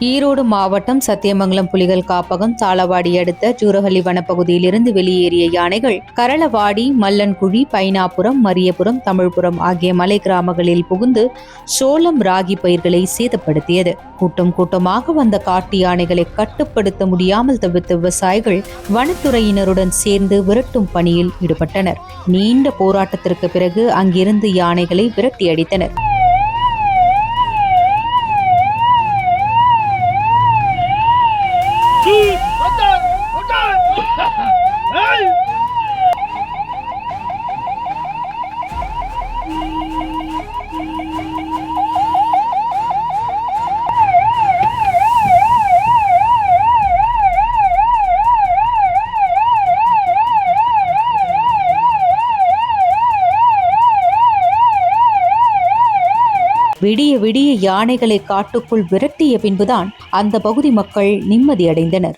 ஈரோடு மாவட்டம் சத்தியமங்கலம் புலிகள் காப்பகம் தாளவாடி அடுத்த ஜூரஹள்ளி வனப்பகுதியிலிருந்து வெளியேறிய யானைகள் கரளவாடி மல்லன்குழி பைனாபுரம் மரியபுரம் தமிழ்புரம் ஆகிய மலை கிராமங்களில் புகுந்து சோளம் ராகி பயிர்களை சேதப்படுத்தியது. கூட்டம் கூட்டமாக வந்த காட்டு யானைகளை கட்டுப்படுத்த முடியாமல் தவிர்த்த விவசாயிகள் வனத்துறையினருடன் சேர்ந்து விரட்டும் பணியில் ஈடுபட்டனர். நீண்ட போராட்டத்திற்கு பிறகு அங்கிருந்து யானைகளை விரட்டி விடிய விடிய யானைகளை காட்டுக்குள் விரட்டிய பின்புதான் அந்த பகுதி மக்கள் நிம்மதியடைந்தனர்.